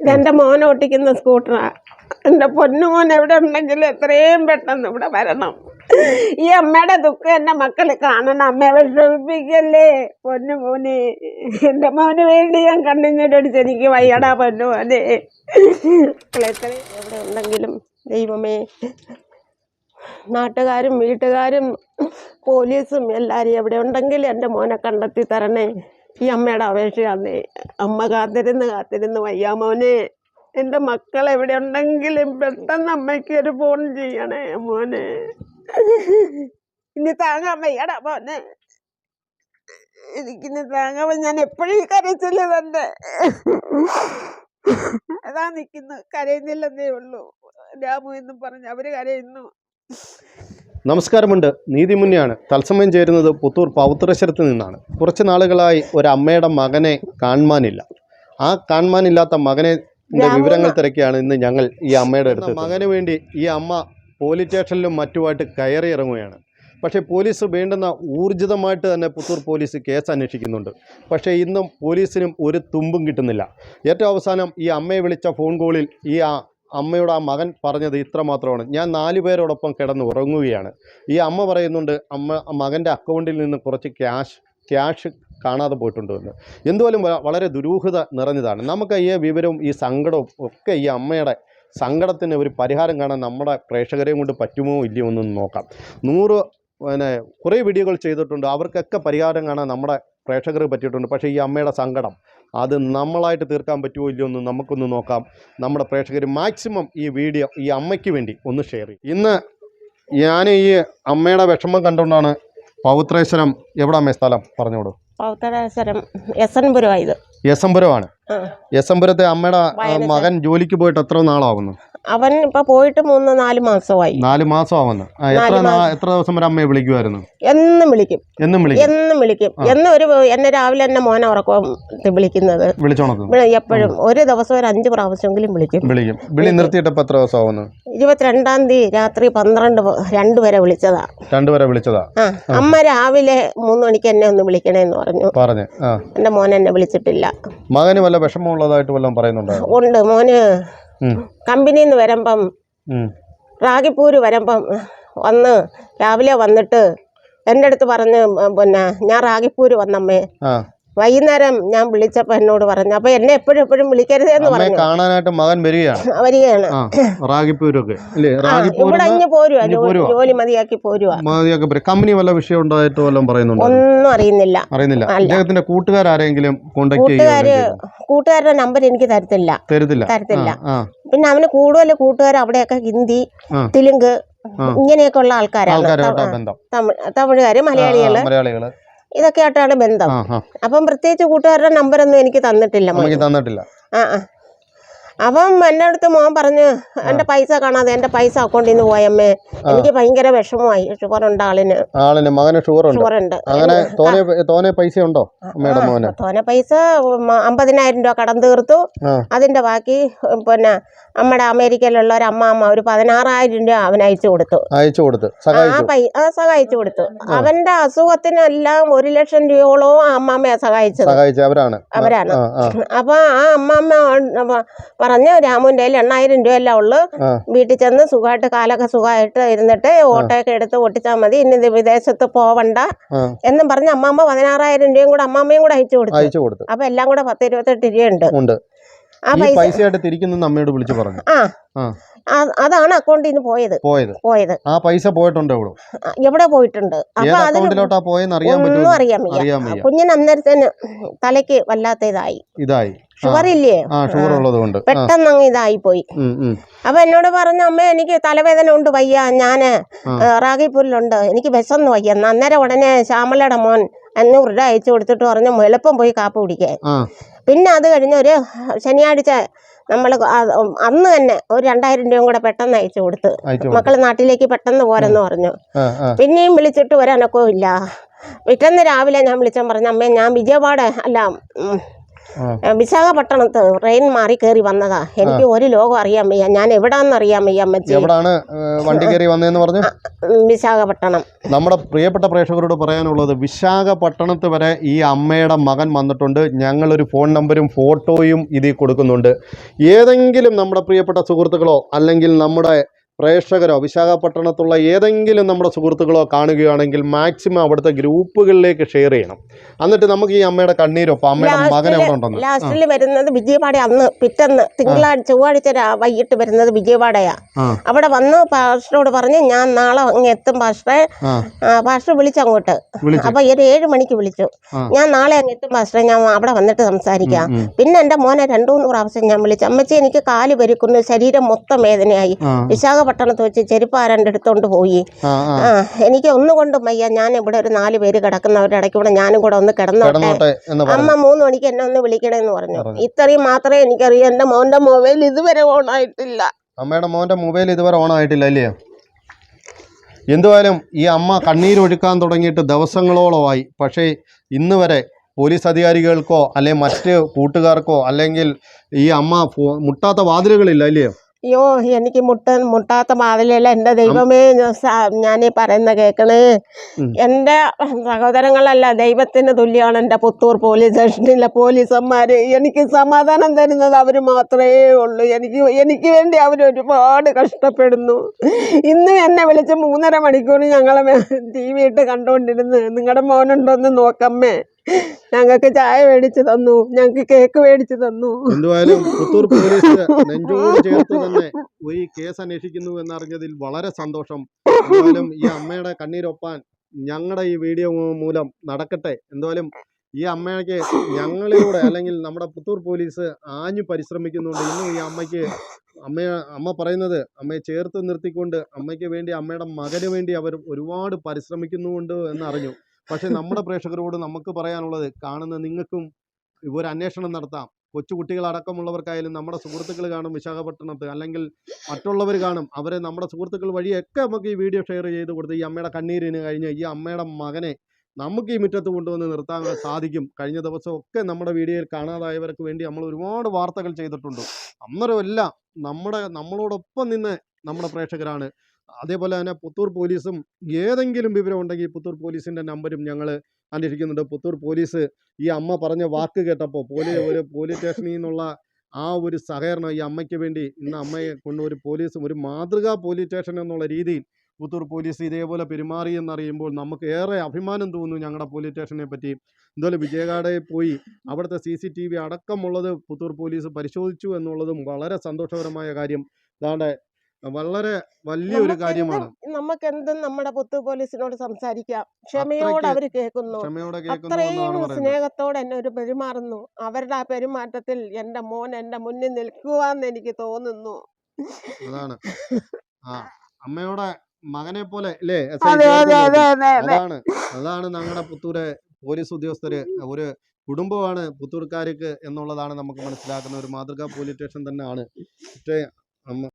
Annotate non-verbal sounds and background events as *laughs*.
ഇതെന്റെ മോൻ ഓട്ടിക്കുന്ന സ്കൂട്ടറാ. എന്റെ പൊന്നുമോൻ എവിടെ ഉണ്ടെങ്കിലും എത്രയും പെട്ടെന്ന് ഇവിടെ വരണം. ഈ അമ്മയുടെ ദുഃഖം എന്റെ മക്കൾ കാണണം. അമ്മയെ വിഷമിപ്പിക്കല്ലേ പൊന്നുമോനെ എന്റെ മോന് വേണ്ടി ഞാൻ കണ്ണിഞ്ഞിട്ടടിച്ച് എനിക്ക് വയ്യടാ പൊന്നുമോനെ എവിടെ ഉണ്ടെങ്കിലും ദൈവമേ. നാട്ടുകാരും വീട്ടുകാരും പോലീസും എല്ലാവരും എവിടെ ഉണ്ടെങ്കിലും എന്റെ മോനെ കണ്ടെത്തി തരണേ. ഈ അമ്മയുടെ അപേക്ഷയാണ് അമ്മ കാത്തിരുന്ന് കാത്തിരുന്ന് വയ്യാമോനെ. എന്റെ മക്കൾ എവിടെ ഉണ്ടെങ്കിലും പെട്ടെന്ന് അമ്മയ്ക്ക് ഒരു ഫോൺ ചെയ്യണേ മോനെ. ഇനി താങ്ങാൻ വയ്യടാ മോനെ. എനിക്കിനി താങ്ങാൻ ഞാൻ എപ്പോഴും കരച്ചില്ല തന്നെ അതാ നിൽക്കുന്നു കരയുന്നില്ലെന്നേ ഉള്ളൂ. രാമു എന്നും പറഞ്ഞു. അവർ കരയുന്നു. നമസ്കാരമുണ്ട്. നീതിമുന്നിയാണ് തത്സമയം ചേരുന്നത് പുത്തൂർ പൗത്രശ്വരത്ത് നിന്നാണ്. കുറച്ച് നാളുകളായി ഒരു അമ്മയുടെ മകനെ കാണുവാനില്ല. ആ കാണുവാനില്ലാത്ത മകനെ വിവരങ്ങൾ തിരക്കിയാണ് ഇന്ന് ഞങ്ങൾ ഈ അമ്മയുടെ അടുത്ത് മകന് വേണ്ടി ഈ അമ്മ പോലീസ് സ്റ്റേഷനിലും മറ്റുമായിട്ട് കയറി ഇറങ്ങുകയാണ്. പക്ഷേ പോലീസ് വേണ്ടുന്ന ഊർജിതമായിട്ട് തന്നെ പുത്തൂർ പോലീസ് കേസ് അന്വേഷിക്കുന്നുണ്ട്. പക്ഷേ ഇന്നും പോലീസിനും ഒരു തുമ്പും കിട്ടുന്നില്ല. ഏറ്റവും അവസാനം ഈ അമ്മയെ വിളിച്ച ഫോൺ കോളിൽ ഈ ആ അമ്മയോട് ആ മകൻ പറഞ്ഞത് ഇത്ര മാത്രമാണ്. ഞാൻ നാലു പേരോടൊപ്പം കിടന്ന് ഉറങ്ങുകയാണ്. ഈ അമ്മ പറയുന്നുണ്ട് അമ്മ മകന്റെ അക്കൗണ്ടിൽ നിന്ന് കുറച്ച് ക്യാഷ് ക്യാഷ് കാണാതെ പോയിട്ടുണ്ട് എന്ന്. എന്തുപോലും വളരെ ദുരൂഹത നിറഞ്ഞതാണ്. നമുക്ക് ഈ വിവരവും ഈ സങ്കടവും ഒക്കെ ഈ അമ്മയുടെ സങ്കടത്തിന് ഒരു പരിഹാരം കാണാൻ നമ്മുടെ പ്രേക്ഷകരെയും കൊണ്ട് പറ്റുമോ ഇല്ലയോ എന്നൊന്ന് നോക്കാം. നൂറ് പിന്നെ കുറേ വീഡിയോകൾ ചെയ്തിട്ടുണ്ട്. അവർക്കൊക്കെ പരിഹാരം കാണാൻ നമ്മുടെ പ്രേക്ഷകർ പറ്റിയിട്ടുണ്ട്. പക്ഷേ ഈ അമ്മയുടെ സങ്കടം അത് നമ്മളായിട്ട് തീർക്കാൻ പറ്റുമോ ഇല്ലയോ എന്ന് നമുക്കൊന്ന് നോക്കാം. നമ്മുടെ പ്രേക്ഷകർ മാക്സിമം ഈ വീഡിയോ ഈ അമ്മയ്ക്ക് വേണ്ടി ഒന്ന് ഷെയർ ചെയ്യും. ഇന്ന് ഞാൻ ഈ അമ്മയുടെ വിഷമം കണ്ടുകൊണ്ടാണ് പൗത്രേശ്വരം എവിടെ അമ്മ സ്ഥലം പറഞ്ഞോളൂ പൗത്രേശ്വരം എസ് എൻ പുരമാണ് ഇത് യസംപുരമാണ്. യസംപുരത്തെ അമ്മയുടെ മകൻ ജോലിക്ക് പോയിട്ട് എത്ര നാളാവുന്നു. അവൻ ഇപ്പൊ പോയിട്ട് മൂന്ന് നാല് മാസമായി. നാല് മാസം എത്ര നാ- എത്ര ദിവസം വരെ അമ്മയെ വിളിക്കുമായിരുന്നു എന്നും വിളിക്കും. എന്നും വിളിക്കും? എന്നും വിളിക്കും. എന്നും ഒരു എന്നെ രാവിലെ എന്നെ മോനെ ഉറക്കം വിളിക്കുന്നത്. വിളിച്ചോണത്തുന്നു എപ്പോഴും ഒരു ദിവസം ഒരു അഞ്ച് പ്രാവശ്യമെങ്കിലും വിളിക്കും. വിളിക്കും. വിളി നിർത്തിയിട്ട് എത്ര ദിവസം ആവുന്നു ഇരുപത്തിരണ്ടാം തീയതി രാത്രി പന്ത്രണ്ട് പ- രണ്ട് വരെ വിളിച്ചതാ. രണ്ടുപേരെ വിളിച്ചതാ? ആ. അമ്മ രാവിലെ മൂന്ന് മണിക്ക് എന്നെ ഒന്ന് വിളിക്കണേന്ന് പറഞ്ഞു. പറഞ്ഞു. ആ. എന്റെ മോൻ എന്നെ വിളിച്ചിട്ടില്ല. മകന് വല്ല വിഷമമുള്ളതായിട്ട് വല്ലതും പറയുന്നുണ്ടായിരുന്നു ഉണ്ട്. മോന്. കമ്പനിയിൽ നിന്ന് വരുമ്പം. റാഗിപ്പൂര് വരുമ്പം വന്ന് രാവിലെ വന്നിട്ട് എന്റെ അടുത്ത് പറഞ്ഞ് പിന്നെ ഞാൻ റാഗിപ്പൂര് വന്നമ്മേ. വൈകുന്നേരം ഞാൻ വിളിച്ചപ്പോൾ എന്നോട് പറഞ്ഞു അപ്പോൾ എന്നെ എപ്പോഴും എപ്പോഴും വിളിക്കരുത് എന്ന് പറഞ്ഞു. കാണാനായിട്ട് മകൻ വരികയാണ്. വരികയാണ്. റാഗിപ്പൂരൊക്കെ. ഇവിടെ ഇഞ്ഞ് പോരുവാ ജോലി മതിയാക്കി പോരുവാ. മതിയൊക്കെ കമ്പനി വല്ല വിഷയം ഉണ്ടായിട്ട് വല്ലതും പറയുന്നുണ്ടോ? ഒന്നും അറിയുന്നില്ല. അറിയുന്നില്ല. അദ്ദേഹത്തിന്റെ കൂട്ടുകാരെങ്കിലും കൂട്ടുകാര് കൂട്ടുകാരുടെ നമ്പർ എനിക്ക് തരത്തില്ല. തരത്തില്ല. തരത്തില്ല. പിന്നെ അവന് കൂടുതൽ കൂട്ടുകാർ അവിടെയൊക്കെ ഹിന്ദി തെലുങ്ക്. ഇങ്ങനെയൊക്കെ ഉള്ള ആൾക്കാരാണ്. തമിഴ് തമിഴുകാര് മലയാളികൾ. മലയാളികൾ. ഇതൊക്കെ ആയിട്ടാണ് ബന്ധം അപ്പം പ്രത്യേകിച്ച് കൂട്ടുകാരുടെ നമ്പറൊന്നും എനിക്ക് തന്നിട്ടില്ല. തന്നിട്ടില്ല. ആ ആ. അപ്പം എന്റെ അടുത്ത് മോൻ പറഞ്ഞ് എന്റെ പൈസ കാണാതെ എന്റെ പൈസ അക്കൗണ്ടിൽ നിന്ന് പോയമ്മേ എനിക്ക് ഭയങ്കര വിഷമമായി ഷുഗർ ഉണ്ട് ആളിന്. ആളിന് മകന് ഷുഗർ ഉണ്ട് ഷുഗർ ഉണ്ട് അങ്ങനെ തോനെ തോനെ പൈസ ഉണ്ടോ അമ്മയുടെ മോന്? തോനെ പൈസ അമ്പതിനായിരം രൂപ കടം തീർത്തു. അതിന്റെ ബാക്കി പിന്നെ നമ്മുടെ അമേരിക്കയിലുള്ള ഒരു അമ്മാമ്മ ഒരു പതിനാറായിരം രൂപ അവൻ അയച്ചു കൊടുത്തു. അയച്ചു കൊടുത്തു ആ സഹായിച്ചു കൊടുത്തു. അവന്റെ അസുഖത്തിനെല്ലാം ഒരു ലക്ഷം രൂപയോളവും ആ അമ്മാമ്മയെ സഹായിച്ചത്. സഹായിച്ച അവരാണ്. അവരാണ്. അപ്പൊ ആ അമ്മാമ്മ പറഞ്ഞു രാമുവിന്റെ കയ്യിൽ എണ്ണായിരം രൂപയല്ല ഉള്ളു. വീട്ടിൽ ചെന്ന് സുഖമായിട്ട് കാലൊക്കെ സുഖമായിട്ട് ഇരുന്നിട്ട് ഓട്ടോയൊക്കെ എടുത്ത് ഓട്ടിച്ചാൽ മതി. ഇനി വിദേശത്ത് പോവണ്ട. എന്നും പറഞ്ഞ് അമ്മാമ്മ പതിനാറായിരം രൂപയും കൂടെ അമ്മാമ്മയും കൂടെ അയച്ചു കൊടുത്തു. അപ്പൊ എല്ലാം കൂടെ പത്ത് ഇരുപത്തെട്ട് രൂപയുണ്ട്. ആ പൈസ തിരിക്കുന്നെന്ന് അമ്മയോട് വിളിച്ചു പറഞ്ഞു. ആ- അതാണ് അക്കൗണ്ടിൽ നിന്ന് പോയത്. പോയത്. പോയത്. ആ പൈസ പോയിട്ടുണ്ട് എവിടെ എവിടെ പോയിട്ടുണ്ട്? അപ്പൊ അതിലോട്ടാ പോയെന്ന് അറിയാൻ ഒന്നും അറിയാൻ വയ്യ. കുഞ്ഞിന് അന്നേരത്തിന് തലയ്ക്ക് വല്ലാത്ത ഇതായി. ഇതായി ആ. ഷുഗർ ഇല്ലേ ഷുഗർ ഉള്ളത് കൊണ്ട്. പെട്ടെന്ന് അങ്ങ് ഇതായി പോയി. അപ്പൊ എന്നോട് പറഞ്ഞു അമ്മ എനിക്ക് തലവേദന ഉണ്ട് വയ്യ. ഞാൻ റാഗിപ്പൂരിലുണ്ട് എനിക്ക് വിശന്ന് വയ്യ. അന്നേരം ഉടനെ ശ്യാമളയുടെ മോൻ അഞ്ഞൂറ് രൂപ അയച്ചു കൊടുത്തിട്ട് പറഞ്ഞു എളുപ്പം പോയി കാപ്പ് കുടിക്കാൻ. പിന്നെ അത് കഴിഞ്ഞ ഒരു ശനിയാഴ്ച നമ്മൾ അന്ന് തന്നെ ഒരു രണ്ടായിരം രൂപയും കൂടെ പെട്ടെന്ന് അയച്ചു കൊടുത്ത്. മക്കൾ നാട്ടിലേക്ക് പെട്ടെന്ന് പോരെന്ന് പറഞ്ഞു. പിന്നെയും വിളിച്ചിട്ട് വരാനൊക്കെ ഇല്ല. പിറ്റേന്ന് രാവിലെ ഞാൻ വിളിച്ചാൽ പറഞ്ഞു അമ്മേ ഞാൻ വിജയപാട് അല്ല വിശാഖപട്ടണത്ത് ട്രെയിൻ മാറി കയറി വന്നതാ. എനിക്ക് ഒരു ലോകം അറിയാൻ വയ്യ. ഞാൻ എവിടാന്ന് അറിയാൻ വയ്യ അമ്മച്ചി. എവിടാണ് വണ്ടി കയറി വന്നതെന്ന് പറഞ്ഞു? വിശാഖപട്ടണം. നമ്മുടെ പ്രിയപ്പെട്ട പ്രേക്ഷകരോട് പറയാനുള്ളത് വിശാഖപട്ടണത്ത് വരെ ഈ അമ്മയുടെ മകൻ വന്നിട്ടുണ്ട്. ഞങ്ങളൊരു ഫോൺ നമ്പരും ഫോട്ടോയും ഇതിൽ കൊടുക്കുന്നുണ്ട്. ഏതെങ്കിലും നമ്മുടെ പ്രിയപ്പെട്ട സുഹൃത്തുക്കളോ അല്ലെങ്കിൽ നമ്മുടെ പ്രേക്ഷകരോ വിശാഖപട്ടണത്തുള്ള ഏതെങ്കിലും നമ്മുടെ സുഹൃത്തുക്കളോ കാണുകയാണെങ്കിൽ മാക്സിമം അവിടുത്തെ ഗ്രൂപ്പുകളിലേക്ക് ഷെയർ ചെയ്യണം. എന്നിട്ട് നമുക്ക് ഈ അമ്മയുടെ കണ്ണീരോ അമ്മയുടെ മകൻ എവിടെ ഉണ്ടെന്ന്. ലാസ്റ്റിൽ വരുന്നത് വിജയവാഡ അന്ന് പിറ്റന്ന് തിങ്കളാഴ്ച ചൊവ്വാഴ്ച വൈകിട്ട് വരുന്നത് വിജയവാഡയാ. അവിടെ വന്ന് പാസ്റ്ററോട് പറഞ്ഞ് ഞാൻ നാളെ അങ്ങ് എത്തും പാസ്റ്ററെ. പാസ്റ്റർ വിളിച്ചു അങ്ങോട്ട്. അപ്പൊ ഒരു ഏഴ് മണിക്ക് വിളിച്ചു. ഞാൻ നാളെ അങ്ങ് എത്തും പാസ്റ്ററെ. ഞാൻ അവിടെ വന്നിട്ട് സംസാരിക്കാം. പിന്നെ എന്റെ മോനെ രണ്ടു മൂന്ന് പ്രാവശ്യം ഞാൻ വിളിച്ചു. അമ്മച്ചി എനിക്ക് കാൽ പെരുക്കുന്നു ശരീരം മൊത്തം വേദനയായി. ആ. വിശാഖപട്ടണത്ത് വെച്ച് ചെരുപ്പ് അടുത്തോണ്ട് എടുത്തോണ്ട് പോയി. ആ എനിക്ക് ഒന്നുകൊണ്ടും വയ്യ. ഞാൻ ഇവിടെ ഒരു നാല് പേര് കിടക്കുന്നവരുടെ ഇടയ്ക്ക് കൂടെ ഞാനും കൂടെ ഒന്ന് കിടന്നോട്ടെ. എന്ന് അമ്മ മൂന്ന് മണിക്ക് എന്നെ ഒന്ന് വിളിക്കണമെന്ന് പറഞ്ഞു. പറഞ്ഞു. ഇത്രയും മാത്രമേ എനിക്കറിയൂ. എന്റെ മോന്റെ മൊബൈൽ ഇതുവരെ ഓൺ ആയിട്ടില്ല. അമ്മയുടെ മോന്റെ മൊബൈൽ ഇതുവരെ ഓൺ ആയിട്ടില്ല അല്ലേ? എന്തുവായാലും ഈ അമ്മ കണ്ണീരൊഴുക്കാൻ തുടങ്ങിയിട്ട് ദിവസങ്ങളോളമായി. പക്ഷേ ഇന്ന് വരെ പോലീസ് അധികാരികൾക്കോ അല്ലെങ്കിൽ മറ്റ് കൂട്ടുകാർക്കോ അല്ലെങ്കിൽ ഈ അമ്മ മുട്ടാത്ത വാതിലുകളില്ല അല്ലയോ അയ്യോ എനിക്ക് മുട്ട മുട്ടാത്ത മാതിലല്ല എന്റെ ദൈവമേ ഞാൻ ഈ പറയുന്ന കേൾക്കണേ എന്റെ എന്റെ സഹോദരങ്ങളല്ല ദൈവത്തിന് തുല്യമാണ് എന്റെ പുത്തൂർ പോലീസ് സ്റ്റേഷനിലെ പോലീസന്മാർ എനിക്ക് സമാധാനം തരുന്നത് അവർ മാത്രമേ ഉള്ളൂ. എനിക്ക് എനിക്ക് വേണ്ടി അവർ ഒരുപാട് കഷ്ടപ്പെടുന്നു. ഇന്ന് എന്നെ വിളിച്ച് മൂന്നര മണിക്കൂർ ഞങ്ങളെ ടി വി ഇട്ട് കണ്ടുകൊണ്ടിരുന്ന് നിങ്ങളുടെ മോനുണ്ടോന്ന് നോക്കമ്മേ ഞങ്ങൾക്ക് ചായ മേടിച്ച് തന്നു. ഞങ്ങൾക്ക് കേക്ക് മേടിച്ച് തന്നു. എന്തുവായാലും പുത്തൂർ പോലീസ് *laughs* നെഞ്ചോട് ചേർത്ത് തന്നെ ഈ കേസ് അന്വേഷിക്കുന്നു എന്നറിഞ്ഞതിൽ വളരെ സന്തോഷം. എന്തായാലും ഈ അമ്മയുടെ കണ്ണീരൊപ്പാൻ ഞങ്ങളുടെ ഈ വീഡിയോ മൂലം നടക്കട്ടെ. എന്തായാലും ഈ അമ്മയ്ക്ക് ഞങ്ങളിലൂടെ അല്ലെങ്കിൽ നമ്മുടെ പുത്തൂർ പോലീസ് ആഞ്ഞു പരിശ്രമിക്കുന്നുണ്ട്. ഇന്നും ഈ അമ്മയ്ക്ക് അമ്മ അമ്മ പറയുന്നത് അമ്മയെ ചേർത്ത് നിർത്തിക്കൊണ്ട് അമ്മയ്ക്ക് വേണ്ടി അമ്മയുടെ മകന് വേണ്ടി അവർ ഒരുപാട് പരിശ്രമിക്കുന്നുണ്ട് എന്നറിഞ്ഞു. പക്ഷേ നമ്മുടെ പ്രേക്ഷകരോട് നമുക്ക് പറയാനുള്ളത് കാണുന്ന നിങ്ങൾക്കും ഒരു അന്വേഷണം നടത്താം. കൊച്ചുകുട്ടികളടക്കമുള്ളവർക്കായാലും നമ്മുടെ സുഹൃത്തുക്കൾ കാണും വിശാഖപട്ടണത്ത്. അല്ലെങ്കിൽ മറ്റുള്ളവർ കാണും. അവരെ നമ്മുടെ സുഹൃത്തുക്കൾ വഴിയൊക്കെ നമുക്ക് ഈ വീഡിയോ ഷെയർ ചെയ്ത് കൊടുത്ത് ഈ അമ്മയുടെ കണ്ണീരിന് കഴിഞ്ഞ് ഈ അമ്മയുടെ മകനെ നമുക്ക് ഈ മുറ്റത്ത് കൊണ്ടുവന്ന് നിർത്താൻ സാധിക്കും. കഴിഞ്ഞ ദിവസമൊക്കെ നമ്മുടെ വീഡിയോയിൽ കാണാതായവർക്ക് വേണ്ടി നമ്മൾ ഒരുപാട് വാർത്തകൾ ചെയ്തിട്ടുണ്ട്. അന്നേരമല്ല നമ്മുടെ നമ്മളോടൊപ്പം നിന്ന് നമ്മുടെ പ്രേക്ഷകരാണ് അതേപോലെ തന്നെ പുത്തൂർ പോലീസും ഏതെങ്കിലും വിവരം ഉണ്ടെങ്കിൽ പുത്തൂർ പോലീസിന്റെ നമ്പരും ഞങ്ങൾ അന്വേഷിക്കുന്നുണ്ട് പുത്തൂർ പോലീസ് ഈ അമ്മ പറഞ്ഞ വാക്ക് കേട്ടപ്പോൾ പോലീസ് ഒരു പോലീസ് സ്റ്റേഷനിൽ നിന്നുള്ള ആ ഒരു സഹകരണം ഈ അമ്മയ്ക്ക് വേണ്ടി ഇന്ന് അമ്മയെ കൊണ്ട് ഒരു പോലീസും ഒരു മാതൃകാ പോലീസ് സ്റ്റേഷൻ എന്നുള്ള രീതിയിൽ പുത്തൂർ പോലീസ് ഇതേപോലെ പെരുമാറി എന്നറിയുമ്പോൾ നമുക്ക് ഏറെ അഭിമാനം തോന്നുന്നു ഞങ്ങളുടെ പോലീസ് സ്റ്റേഷനെ പറ്റി. എന്തായാലും വിജയകാടയിൽ പോയി അവിടുത്തെ സി സി ടി വി അടക്കമുള്ളത് പുത്തൂർ പോലീസ് പരിശോധിച്ചു എന്നുള്ളതും വളരെ സന്തോഷകരമായ കാര്യം. അതാണ്ട് വളരെ വലിയ ഒരു കാര്യമാണ്. നമുക്ക് എന്തും നമ്മുടെ പുത്തു പോലീസിനോട് സംസാരിക്കാം. ക്ഷമയോടെ അവർ കേൾക്കുന്നു. അത്രയും സ്നേഹത്തോടെ എന്നെ ഒരു പെരുമാറുന്നു. അവരുടെ ആ പെരുമാറ്റത്തിൽ എന്റെ മോൻ എന്റെ മുന്നിൽ നിൽക്കുവാന്ന് എനിക്ക് തോന്നുന്നു. അതാണ്. അമ്മയുടെ മകനെ പോലെ അല്ലേ *laughs* അതാണ് അതാണ് ഞങ്ങളുടെ പുത്തൂരെ പോലീസ് ഉദ്യോഗസ്ഥര് ഒരു കുടുംബമാണ് പുത്തൂർക്കാർക്ക് എന്നുള്ളതാണ് നമുക്ക് മനസ്സിലാക്കുന്ന ഒരു മാതൃകാ പോലീസ് സ്റ്റേഷൻ തന്നെയാണ്. പക്ഷേ